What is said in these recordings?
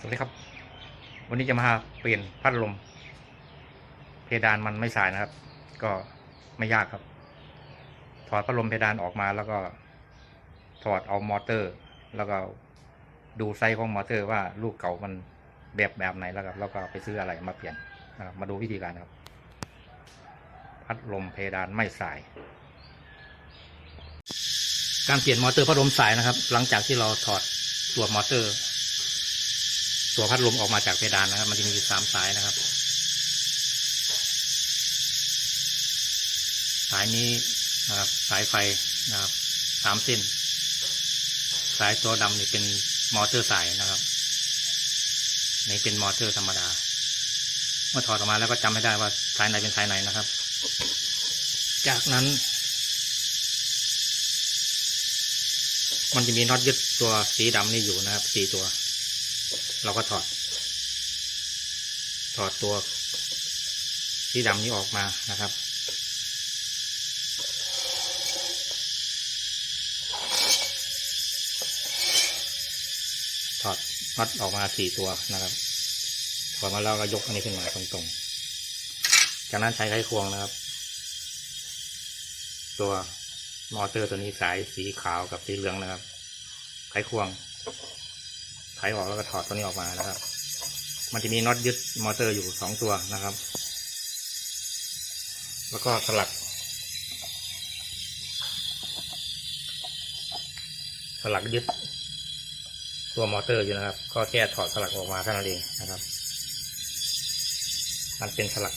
สวัสดีครับ วันนี้จะมาเปลี่ยนพัดลม เพดานมันไม่สายนะครับ ก็ไม่ยากครับ ถอดพัดลมเพดานออกมาแล้วก็ ถอดเอามอเตอร์ แล้วก็ดูไซส์ของมอเตอร์ว่าลูกเก่ามันแบบแบบไหนแล้วครับ แล้วก็ไปซื้ออะไรมาเปลี่ยนนะครับมาดูวิธีการครับ พัดลมเพดานไม่สาย การเปลี่ยนมอเตอร์พัดลมสายนะครับ หลังจากที่เราถอดตัวมอเตอร์ ตัวพัดลมออกมาจากเพดานนะครับ มันจะมีสามสายนะครับ สายนี้นะครับ สายไฟนะครับสามเส้น สายตัวดำนี่เป็นมอเตอร์สายนะครับนี่เป็นมอเตอร์ธรรมดา เมื่อถอดออกมาแล้วก็จำไม่ได้ว่าสายไหนเป็นสายไหนนะครับ จากนั้น มันจะมีน็อตยึดตัวสีดำนี่อยู่นะครับสี่ตัว เราก็ถอด ถอดตัวสีดำนี้ออกมานะครับ ถอดน็อตออกมาสี่ตัวนะครับถอดมาแล้วก็ยกอันนี้ขึ้นมาตรงๆ จากนั้นใช้ไขควงนะครับ ตัวมอเตอร์ตัวนี้สายสีขาวกับสีเหลืองนะครับ ไขควง ไขออกแล้วก็ถอดตัวนี้ออกมานะครับ มันจะมีน็อตยึดมอเตอร์อยู่สองตัวนะครับ แล้วก็สลัก สลักยึด ตัวมอเตอร์อยู่นะครับ ก็แค่ถอดสลักออกมาเท่านั้นเองนะครับ มันเป็นสลัก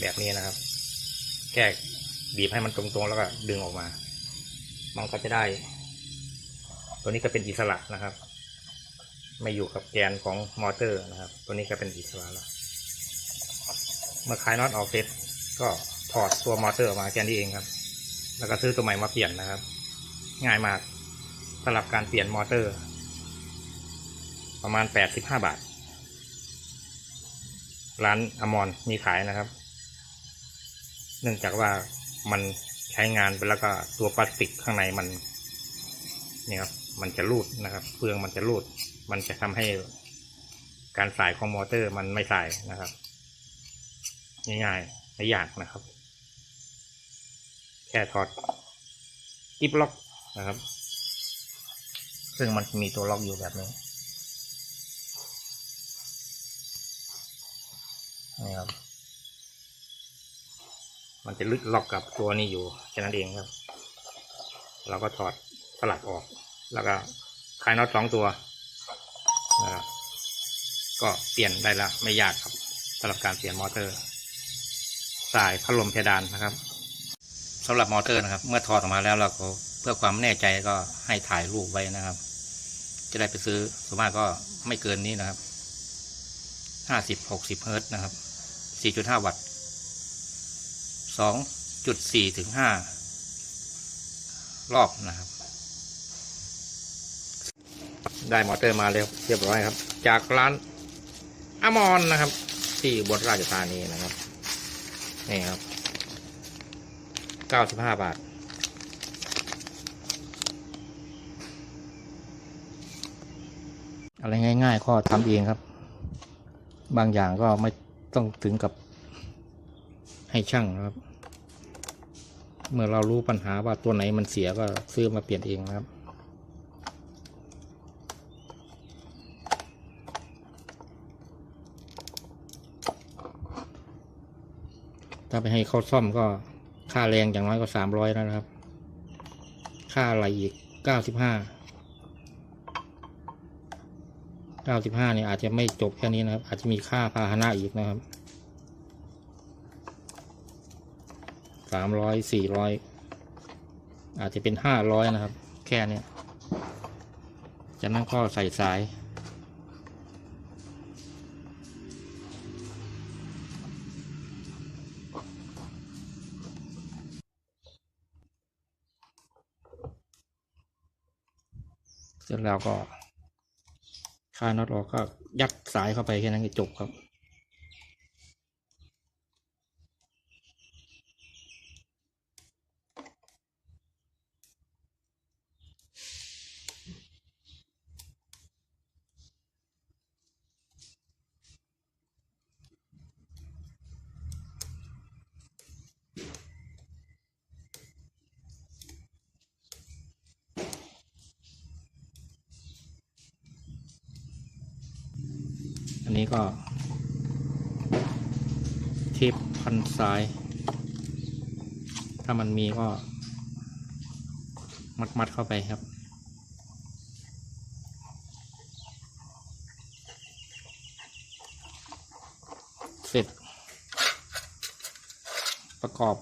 แบบนี้นะครับ แค่บีบให้มันตรงๆ แล้วก็ดึงออกมา มันก็จะได้ ตัวนี้ก็เป็นอิสระนะครับ ไม่อยู่กับแกนของมอเตอร์นะครับ ตัวนี้ก็เป็นอิสระแล้ว เมื่อคลายน็อตออกเสร็จก็ถอดตัวมอเตอร์ออกมาแค่นี้เองครับ แล้วก็ซื้อตัวใหม่มาเปลี่ยนนะครับ ง่ายมากสำหรับการเปลี่ยนมอเตอร์ ประมาณแปดสิบห้าบาท ร้านอมรมีขายนะครับ เนื่องจากว่ามันใช้งานไปแล้วก็ตัวพลาสติกข้างในมันเนี่ยครับ มันจะรูดนะครับเฟืองมันจะรูด มันจะทำให้การสายของมอเตอร์มันไม่สายนะครับ ง่ายๆไม่ยากนะครับ แค่ถอดกิ๊บล็อกนะครับ ซึ่งมันมีตัวล็อกอยู่แบบนี้นี่ครับมันจะลึกล็อกกับตัวนี้อยู่แค่นั้นเองครับ เราก็ถอดสลักออก แล้วก็คลายน็อตสองตัวนะครับก็เปลี่ยนได้ละไม่ยากครับสำหรับการเปลี่ยนมอเตอร์ สายพัดลมเพดานนะครับสำหรับมอเตอร์นะครับ เมื่อถอดออกมาแล้วเราก็เพื่อความแน่ใจก็ให้ถ่ายรูปไว้นะครับ จะได้ไปซื้อส่วนมากก็ไม่เกินนี้นะครับห้าสิบหกสิบเฮิร์ตนะครับสี่จุดห้าวัตต์สองจุดสี่ถึงห้ารอบนะครับ ได้มอเตอร์มาแล้วเรียบร้อยครับ จากร้านอมรนนะครับ ที่บนราชธานีนะครับนี่ครับเก้าสิบห้าบาท อะไรง่ายๆก็ทำเองครับ บางอย่างก็ไม่ต้องถึงกับให้ช่างครับ เมื่อเรารู้ปัญหาว่าตัวไหนมันเสียก็ซื้อมาเปลี่ยนเองนะครับ ถ้าไปให้เขาซ่อมก็ค่าแรงอย่างน้อยก็สามร้อยแล้วนะครับ ค่าอะไรอีกเก้าสิบห้าเก้าสิบห้าเนี่ยอาจจะไม่จบแค่นี้นะครับ อาจจะมีค่าพาหนะอีกนะครับสามร้อยสี่ร้อยอาจจะเป็นห้าร้อยนะครับ แค่เนี้ยจากนั้นก็ใส่สาย เสร็จแล้วก็คลายน็อตออกก็ยัดสายเข้าไปแค่นั้นก็จบครับ นี้ก็เทปพันสาย ถ้ามันมีก็ มัดมัดเข้าไปครับ เสร็จ ประกอบ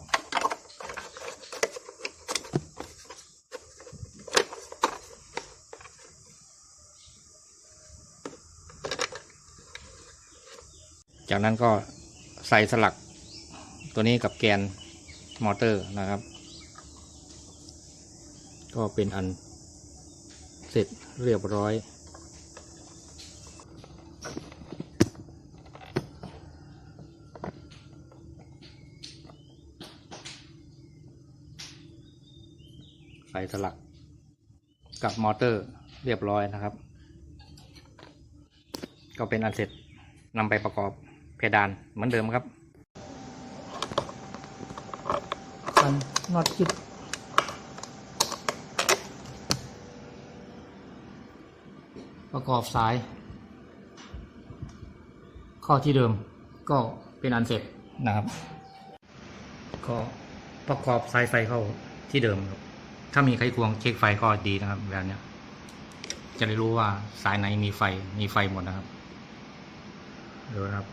จากนั้นก็ใส่สลักตัวนี้กับแกนมอเตอร์นะครับ ก็เป็นอันเสร็จเรียบร้อยใส่สลักกับมอเตอร์เรียบร้อยนะครับ ก็เป็นอันเสร็จนำไปประกอบ ดานเหมือนเดิมครับกันน็อตจิดประกอบสายเข้าที่เดิมก็เป็นอันเสร็จนะครับ ก็ประกอบสายไฟเข้าที่เดิมครับ ถ้ามีไขควงเช็คไฟก็ดีนะครับแบบเนี้ยจะได้รู้ว่าสายไหนมีไฟมีไฟหมดนะครับดูนะครับ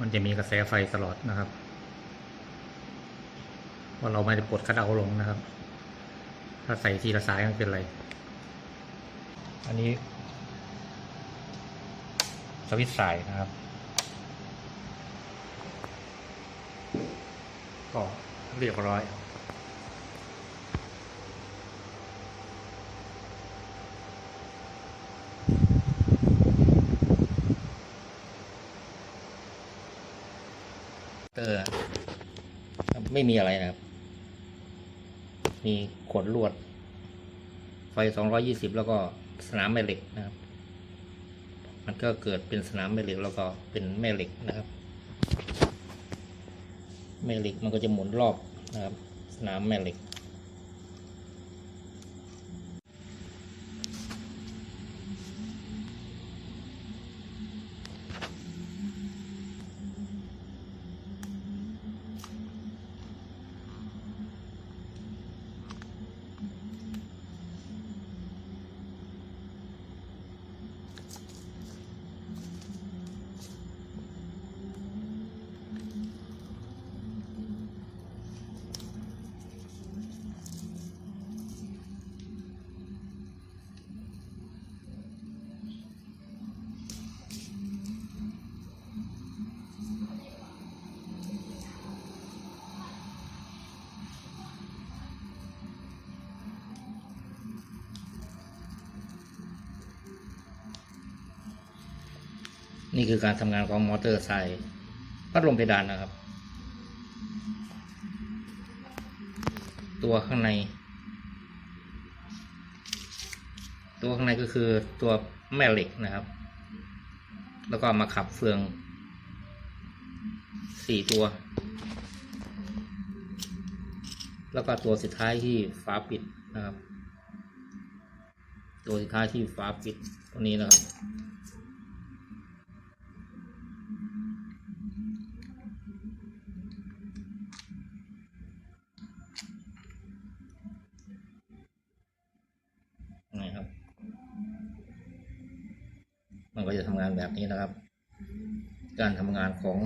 มันจะมีกระแสไฟตลอดนะครับเพราะเราไม่ได้กดคัดเอาลงนะครับ ถ้าใส่ทีละสายมันเป็นไร อันนี้ สวิตช์สายนะครับ ก็เรียบร้อย เตอร์ ไม่มีอะไรนะครับ มีขดลวด ไฟ 220 แล้วก็สนามแม่เหล็กนะครับ มันก็เกิดเป็นสนามแม่เหล็กแล้วก็เป็นแม่เหล็กนะครับ แม่เหล็กมันก็จะหมุนรอบนะครับ สนามแม่เหล็ก นี่คือการทำงานของมอเตอร์ไซค์พัดลมเพดานนะครับ ตัวข้างใน ตัวข้างในก็คือตัวแม่เหล็กนะครับ แล้วก็มาขับเฟืองสี่ตัว แล้วก็ตัวสุดท้ายที่ฝาปิดนะครับ ตัวสุดท้ายที่ฝาปิดตัวนี้นะครับนะครับ มันก็จะทำงานแบบนี้นะครับ การทำงานของ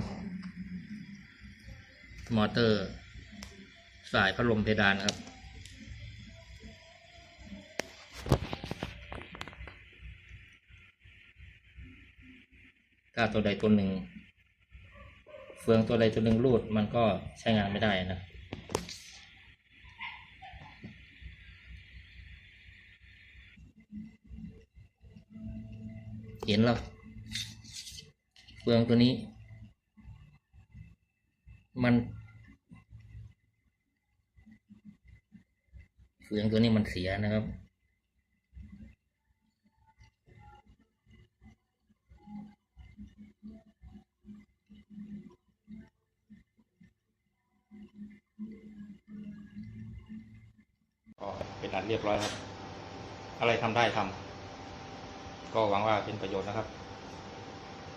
มอเตอร์สายพัดลมเพดานครับ ถ้าตัวใดตัวหนึ่ง เฟืองตัวใดตัวหนึ่งรูดมันก็ใช้งานไม่ได้นะ เห็นแล้วเฟืองตัวนี้ มันเฟืองตัวนี้มันเสียนะครับก็เป็นอันเรียบร้อยครับ อะไรทำได้ทำ ก็หวังว่าเป็นประโยชน์นะครับ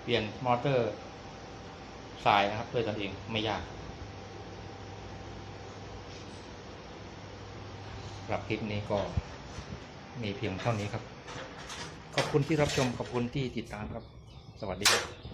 เปลี่ยนมอเตอร์สายนะครับด้วยตนเองไม่ยากสำหรับคลิปนี้ก็มีเพียงเท่านี้ครับ ขอบคุณที่รับชมขอบคุณที่ติดตามครับ สวัสดีครับ